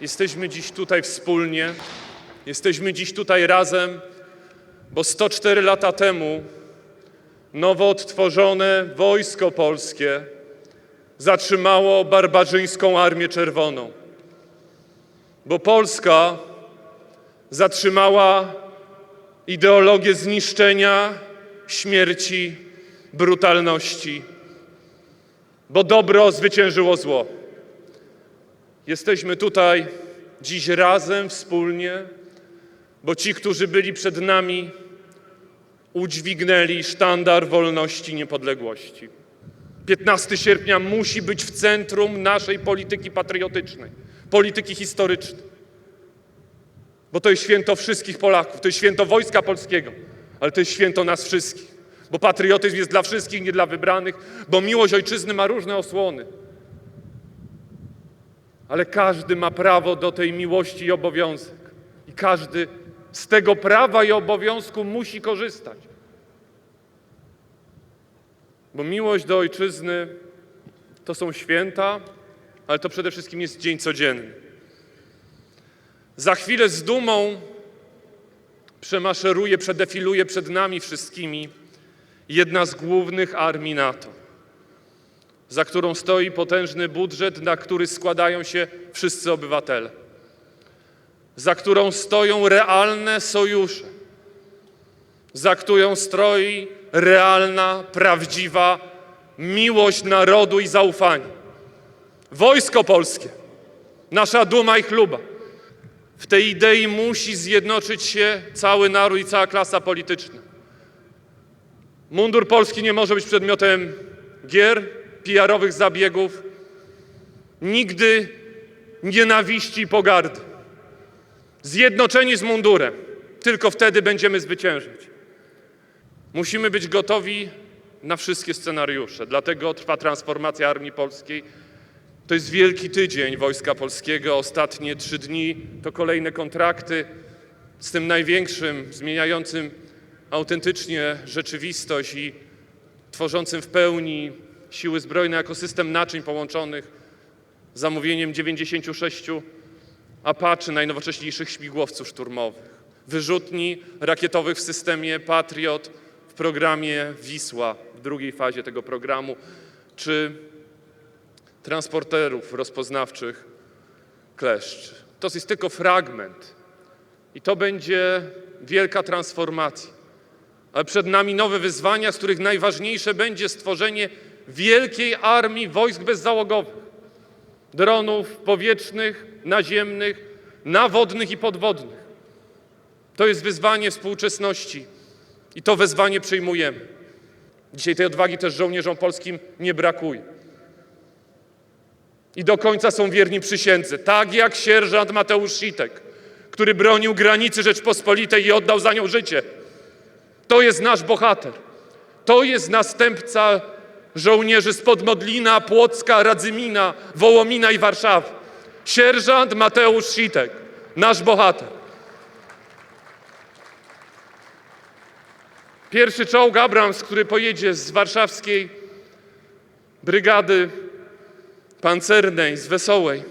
Jesteśmy dziś tutaj wspólnie, jesteśmy dziś tutaj razem, bo 104 lata temu nowo odtworzone Wojsko Polskie zatrzymało barbarzyńską Armię Czerwoną. Bo Polska zatrzymała ideologię zniszczenia, śmierci, brutalności, bo dobro zwyciężyło zło. Jesteśmy tutaj dziś razem, wspólnie, bo ci, którzy byli przed nami, udźwignęli sztandar wolności i niepodległości. 15 sierpnia musi być w centrum naszej polityki patriotycznej, polityki historycznej. Bo to jest święto wszystkich Polaków, to jest święto Wojska Polskiego, ale to jest święto nas wszystkich. Bo patriotyzm jest dla wszystkich, nie dla wybranych, bo miłość ojczyzny ma różne osłony. Ale każdy ma prawo do tej miłości i obowiązek. I każdy z tego prawa i obowiązku musi korzystać. Bo miłość do ojczyzny to są święta, ale to przede wszystkim jest dzień codzienny. Za chwilę z dumą przemaszeruje, przedefiluje przed nami wszystkimi jedna z głównych armii NATO, za którą stoi potężny budżet, na który składają się wszyscy obywatele, za którą stoją realne sojusze, za którą stoi realna, prawdziwa miłość narodu i zaufanie. Wojsko polskie, nasza duma i chluba. W tej idei musi zjednoczyć się cały naród i cała klasa polityczna. Mundur polski nie może być przedmiotem gier, PR-owych zabiegów, nigdy nienawiści i pogardy. Zjednoczeni z mundurem, tylko wtedy będziemy zwyciężać. Musimy być gotowi na wszystkie scenariusze, dlatego trwa transformacja Armii Polskiej. To jest wielki tydzień Wojska Polskiego. Ostatnie trzy dni to kolejne kontrakty z tym największym, zmieniającym autentycznie rzeczywistość i tworzącym w pełni siły zbrojne jako system naczyń połączonych zamówieniem 96 Apache, najnowocześniejszych śmigłowców szturmowych, wyrzutni rakietowych w systemie Patriot w programie Wisła, w drugiej fazie tego programu, czy transporterów rozpoznawczych kleszcz. To jest tylko fragment i to będzie wielka transformacja. Ale przed nami nowe wyzwania, z których najważniejsze będzie stworzenie wielkiej armii wojsk bezzałogowych, dronów powietrznych, naziemnych, nawodnych i podwodnych. To jest wyzwanie współczesności i to wezwanie przyjmujemy. Dzisiaj tej odwagi też żołnierzom polskim nie brakuje. I do końca są wierni przysiędze, tak jak sierżant Mateusz Sitek, który bronił granicy Rzeczpospolitej i oddał za nią życie. To jest nasz bohater. To jest następca żołnierzy z Podmodlina, Płocka, Radzymina, Wołomina i Warszawy. Sierżant Mateusz Sitek, nasz bohater. Pierwszy czołg Abrams, który pojedzie z warszawskiej brygady pancernej, z Wesołej,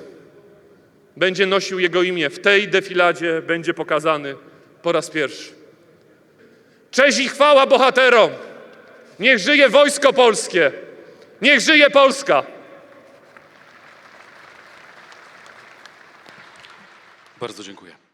będzie nosił jego imię. W tej defiladzie będzie pokazany po raz pierwszy. Cześć i chwała bohaterom! Niech żyje Wojsko Polskie! Niech żyje Polska! Bardzo dziękuję.